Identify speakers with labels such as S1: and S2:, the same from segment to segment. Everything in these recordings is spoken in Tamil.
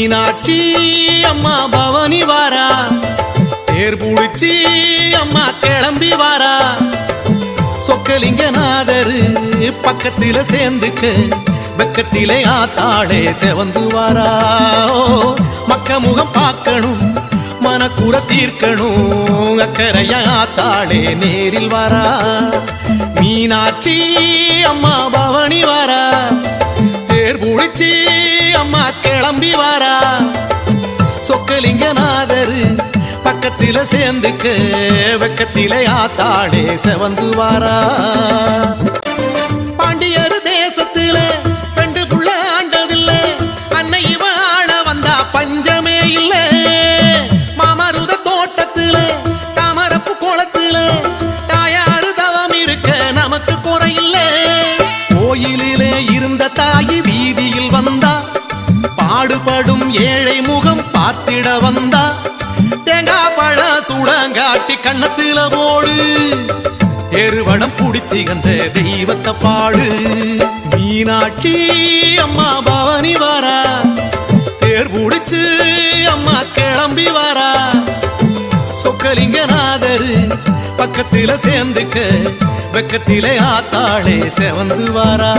S1: மீனாட்சி அம்மா பவனி வாரா. தேர் புளிச்சி அம்மா கிளம்பி வாரா. சொக்கலிங்கநாதரு பக்கத்தில சேர்ந்துக்க வெக்கத்திலே ஆத்தாளே செவந்து வாரா. மக்க முகம் பார்க்கணும் மனக்குற தீர்க்கணும் அக்கறையா ஆத்தாளே நேரில் வாரா. மீனாட்சி அம்மா பவனி வாரா. பக்கத்தில சேர்ந்துக்கு வெக்கத்தில ஆத்தாளே செவந்து வாரா. பாண்டியர் தேசத்தில ரெண்டு புள்ள ஆண்டதில்ல. அன்னை இவ ஆள வந்தா பஞ்சமே இல்ல. மாமருத தோட்டத்தில தாமரப்பு குளத்தில தாயாரு தவம் இருக்க நமக்கு குறையில்ல. கோயிலிலே இருந்த தாயி வீதியில் வந்தா பாடுபடும் ஏழை முகம் பார்த்திட வந்தா தேங்காய் பழ சுடங்காட்டி கண்ணத்தில போடு. தெருவடம் புடிச்சு அந்த தெய்வத்தை பாடு. மீனாட்சி அம்மா பவனி வாரா. தேர் புடிச்சு அம்மா கிளம்பி வாரா. சொக்கலிங்கநாதரு பக்கத்தில சேர்ந்துக்க வெக்கத்திலே ஆத்தாளே செவந்து வாரா.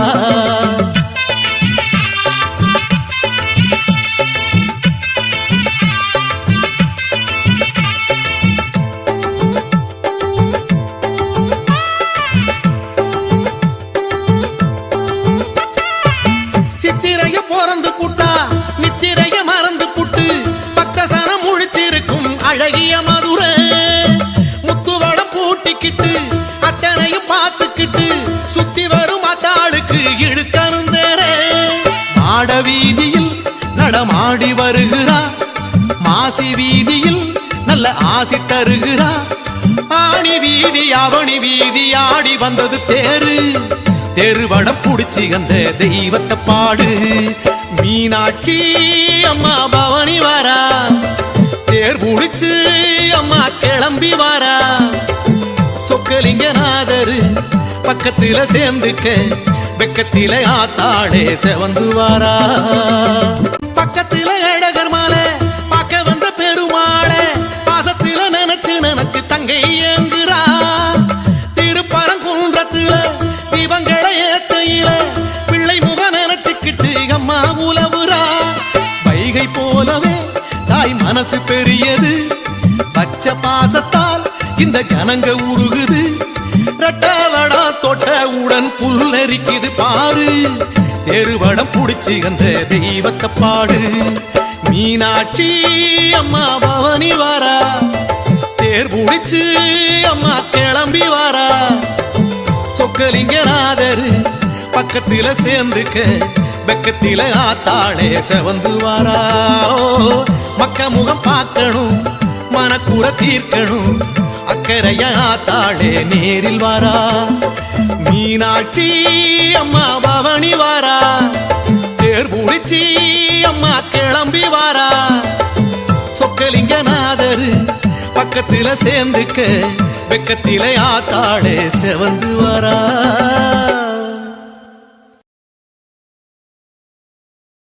S1: வீதியில் நடமாடி வருகிறார் மாசி வீதியில் நல்ல ஆசி தருகிறார் ஆணி வீதி அவனி வீதி ஆடி வந்தது தேரு. தெருவடம் புடிச்சு அந்த தெய்வத்தை பாடு. மீனாட்சி அம்மா பவனி வாரா. தேர் புடிச்சு அம்மா கிளம்பி வாரா. சொக்கலிங்கநாதரு பக்கத்தில சேர்ந்துக்க வெக்கத்தில ஆத்தாளே செவந்து வாரா. பக்கத்தில ஏழகர் மாலை பார்க்க வந்த பெருமாளே பாசத்தில நினைச்சு நினைச்சு தங்கை ஏங்குறா. திருப்பரங்குன்றத்துல தீபங்களை ஏத்தையில பிள்ளை முக நினைச்சுக்கிட்டு அம்மா உலவுறா. வைகை போலவே தாய் மனசு பெரியது பச்சை பாசத்தால் இந்த ஜனங்க உருகுது. ரெட்டவடா தொட்ட உடன் புல்லரிக்குது பாரு. தெருவடம் புடிச்சு என்ற தெய்வத்தை பாடு. மீனாட்சி அம்மா பவனி வாரா. தேர் புடிச்சு அம்மா கிளம்பி வாரா. சொக்கலிங்கநாதர் பக்கத்தில சேர்ந்துக்க வெக்கத்தில ஆத்தாளே செவந்து வாரா. மக்க முகம் பார்க்கணும் மனக்குற தீர்க்கணும். அக்கறைய நேரில் வாரா. மீனாட்சி அம்மா பவனி வாரா. தேர் புடிச்சி அம்மா கிளம்பி வாரா. சொக்கலிங்கநாதரு பக்கத்தில சேர்ந்துக்க வெக்கத்தில ஆத்தாளே செவந்து வாரா.